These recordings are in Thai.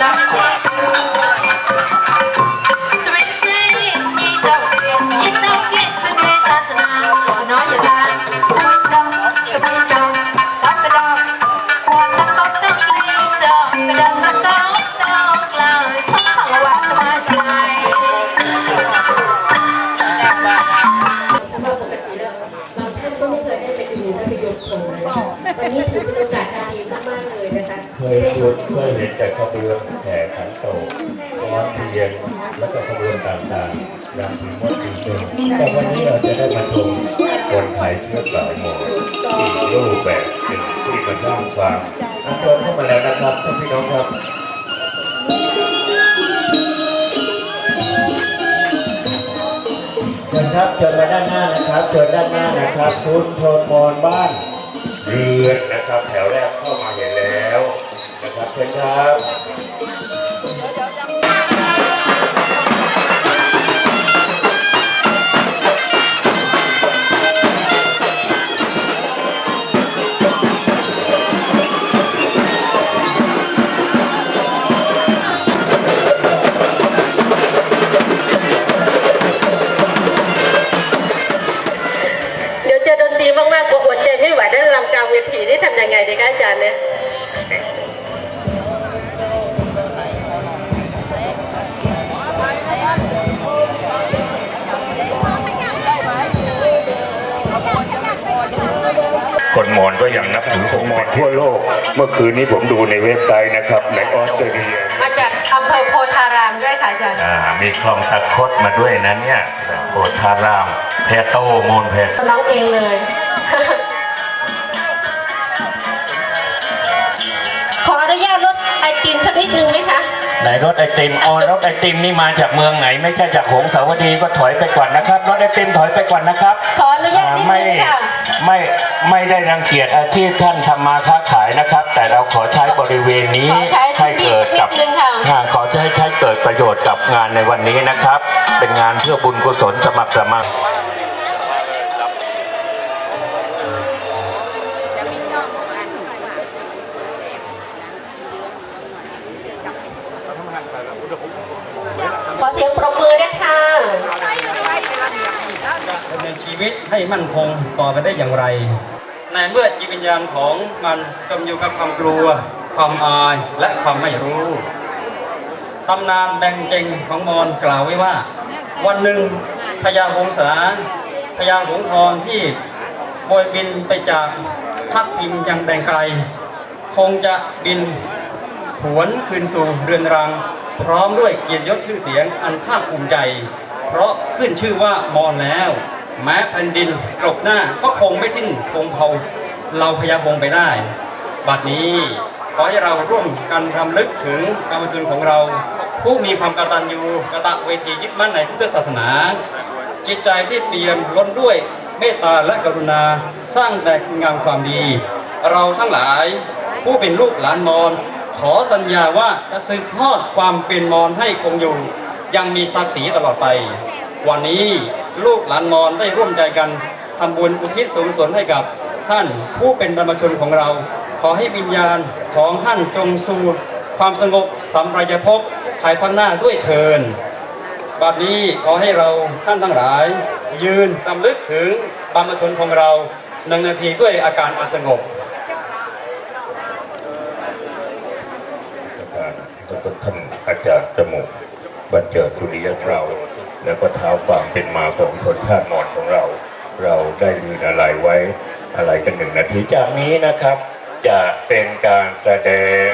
Salamat. เคยเห็นแต่ขบวนแห่ขันโตกร้อนเทียนแล้วก็ขบวนต่างๆรำถึงวัดถึงหนึ่งแต่วันนี้เราจะได้มาชมคนไทยเชื้อสายหมอญอีกรูปแบบหนึ่งที่มาสร้างความอันเชิญเข้ามาแล้วนะครับท่านพี่น้องครับเชิญครับเชิญมาด้านหน้านะครับเชิญด้านหน้านะครับคุณโชนมอนบ้านเรือนนะครับ แถวแรกเข้ามาเห็นแล้ว ครับเชิญครับเดี๋ยวเจอดนตรีมากๆกลัวใจไม่ไหวได้ลำกลางเวทีนี่ทำยังไงดีคะอาจารย์เนี่ย มอญก็ยังนับถือองค์มอญทั่วโลก เมื่อคืนนี้ผมดูในเว็บไซต์นะครับในออสเตรเลียมาจากอำเภอโพธารามด้วยค่ะอาจารย์อ่ามีคลองตะคดมาด้วยนั้นเนี่ยโพธารามแพโตโมนแพน้องเองเลย ขออนุญาตลดไอติมสักนิดนึงไหมคะไหนรถไอติมอ๋อรถไอติมนี่มาจากเมืองไหน ไม่ใช่จากหงสาวดีก็ถอยไปก่อนนะครับ รถไอติมถอยไปก่อนนะครับ ขออนุญาตอ่านิดไม่นึงค่ะ ไม่ไม่ได้รังเกียจอาชีพท่านทำมาค้าขายนะครับ แต่เราขอใช้บริเวณนี้ขอใช้ให้เกิดกับนิดนึงค่ะ อ่าขอจะให้ใช้เกิดประโยชน์กับงานในวันนี้นะครับ เป็นงานเพื่อบุญกุศลสมัครสมัคร มั่นคงต่อไปได้อย่างไร ในเมื่อจิตวิญญาณของมันจมอยู่กับความกลัว ความอายและความไม่รู้ตำนานแบ่งเจงของมอญกล่าวไว้ว่า วันหนึ่งพญาหงสาพญาหงทองที่โบยบินไปจากทัพพิมยังแดงไกล คงจะบินหวนคืนสู่เรือนรัง พร้อมด้วยเกียรติยศชื่อเสียงอันภาคภูมิใจ เพราะขึ้นชื่อว่ามอญแล้ว แม้แผ่นดินกลบหน้าก็คงไม่สิ้นคงเผาเราพยาบงไปได้ บัดนี้ขอให้เราร่วมกันรำลึกถึงกรรมชนของเรา ผู้มีความกตัญญูกตะเวทียึดมั่นในพุทธศาสนา จิตใจที่เปี่ยมล้นด้วยเมตตาและกรุณาสร้างแต่งามความดี เราทั้งหลายผู้เป็นลูกหลานมอญขอสัญญาว่าจะสืบทอดความเป็นมอญให้คงอยู่ ยังมีศักดิ์ศรีตลอดไป วันนี้ลูกหลานมอญได้ร่วมใจกันทำบุญอุทิศส่วนกุศลให้กับท่านผู้เป็นบรรพชนของเรา ขอให้วิญญาณของท่านจงสู่ความสงบสัมปรายภพภายภาคหน้าด้วยเทินบัดนี้ขอให้เราท่านทั้งหลาย ยืนตำลึกถึงบรรพชนของเราหนึ่งนาทีด้วยอาการอันสงบการแล้วก็ท่านอาจารย์จมูกบรรเจิดสุริยเรา แล้วก็เท้าความเป็นมาของชนชาตินอนของเรา เราได้ยืนอะไรไว้อะไรกันหนึ่งนาทีจากนี้นะครับ จะเป็นการแสดง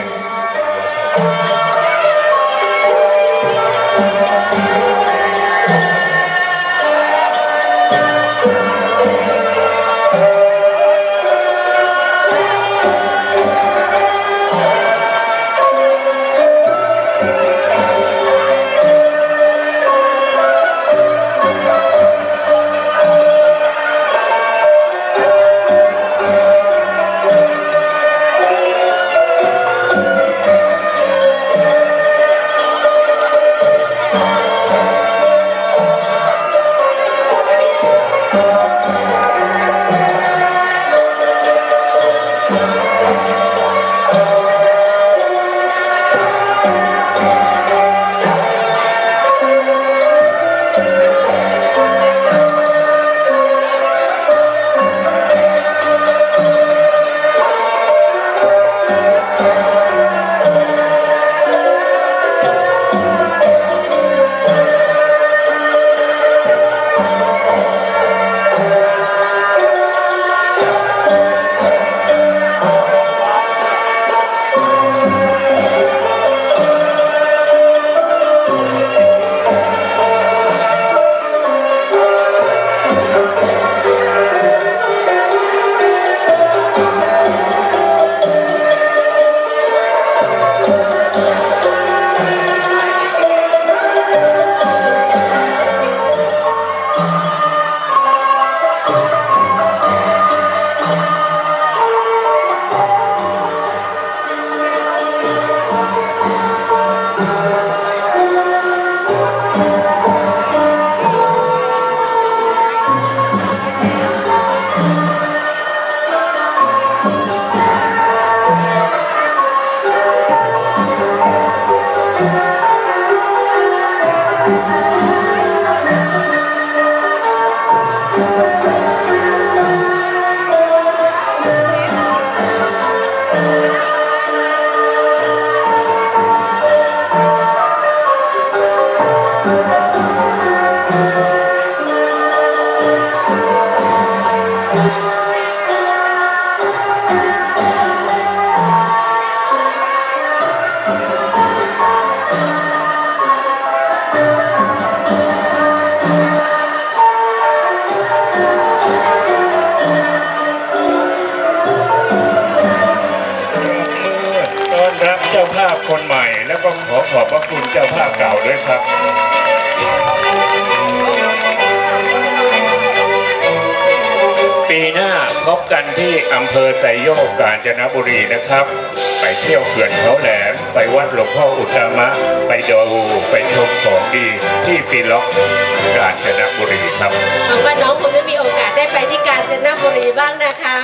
พบกันที่อำเภอไซโยกกาญจนบุรีนะครับ ไปเที่ยวเขื่อนเขาแหลม ไปวัดหลวงพ่ออุตตมะ ไปดูไปชมของดีที่ปีล็อกกาญจนบุรีครับหวังว่าน้องคงจะมีโอกาสได้ไปที่กาญจนบุรีบ้างนะคะ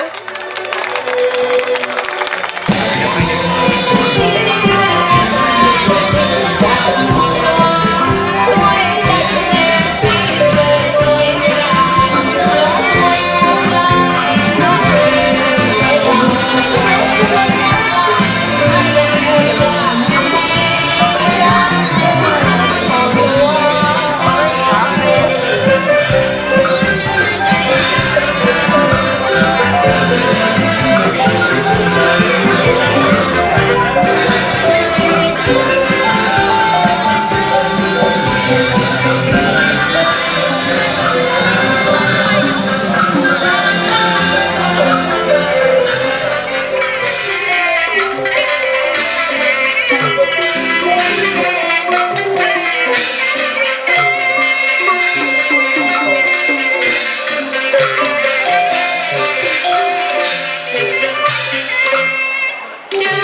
ต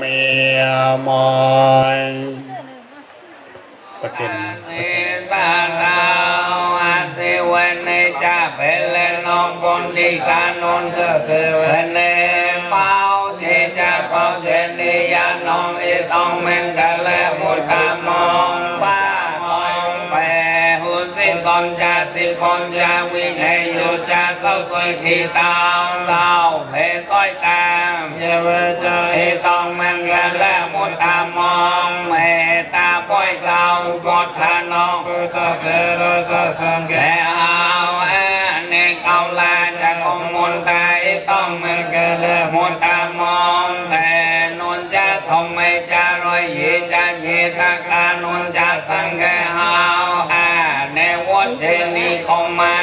มียมอยประเด็นนิตาดาวอันติวันในจาเป็นเลนองบนที่กานนเสือวันในเป้าที่จะเป้าเชนิยานองอีต้องเมนกันและมุสามองป้ามองแป สิตอนจะสิปอนจะวินัยอยู่จะเข้าสวยที่ตาวเต้าเพต้อยตามเยาวชนอีต้องเมนกันและมุสามองเม มล